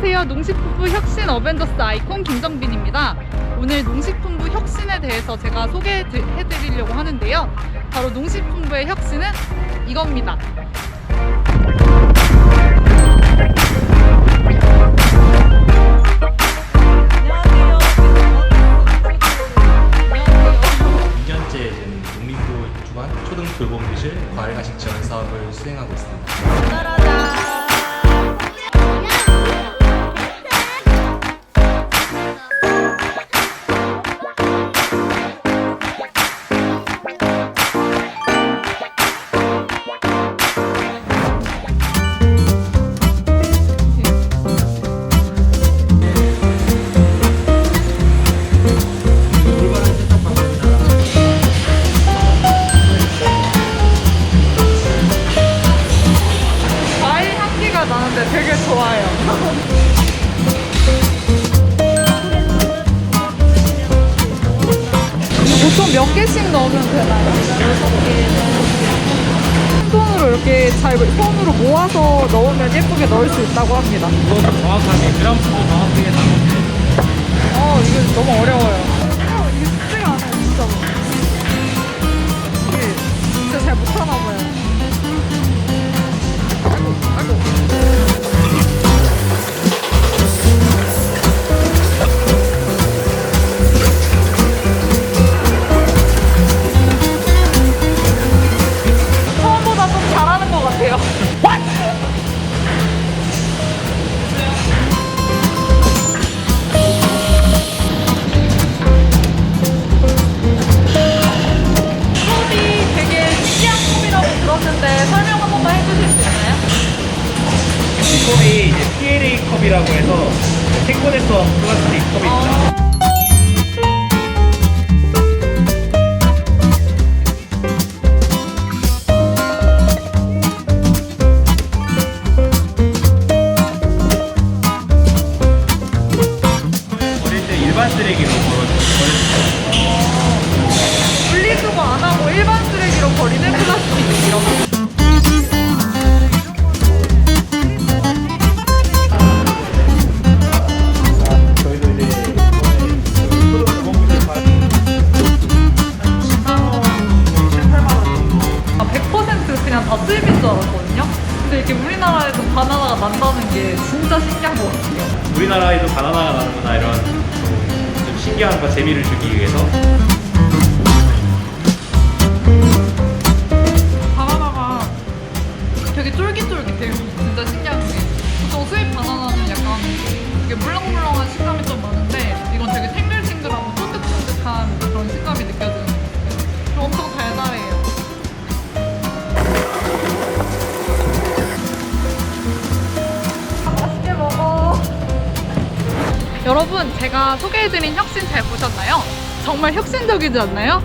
안녕하세요. 농식품부 혁신 어벤져스 아이콘 김정빈입니다. 오늘 농식품부 혁신에 대해서 제가 소개해 드리려고 하는데요. 바로 농식품부의 혁신은 이겁니다. 안녕하세요. 2년째 된 농민부 주관 초등 돌봄교실 과일 간식 지원 사업을 수행하고 있습니다. 과일 되게 좋아요. 보통 몇 개씩 넣으면 되나요? 한 손으로 이렇게 잘 손으로 모아서 넣으면 예쁘게 넣을 수 있다고 합니다. 그것도 정확하게 그람수도 정확하게 나오는데 어, 이거 너무 어려워 이 컵이 이제 PLA 컵이라고 해서 생분해성 플라스틱 컵입니다. 버릴 때 일반 쓰레기로 버려주세요. 분리수거 안 하고 일반 쓰레기로 버리는 플라스틱 이런 저 다 수입인 줄 알았거든요. 근데 이렇게 우리나라에서 바나나가 난다는 게 진짜 신기한 것 같아요. 우리나라에도 바나나가 나는구나 이런 좀 신기함과 재미를 주기 위해서 여러분, 제가 소개해드린 혁신 잘 보셨나요? 정말 혁신적이지 않나요?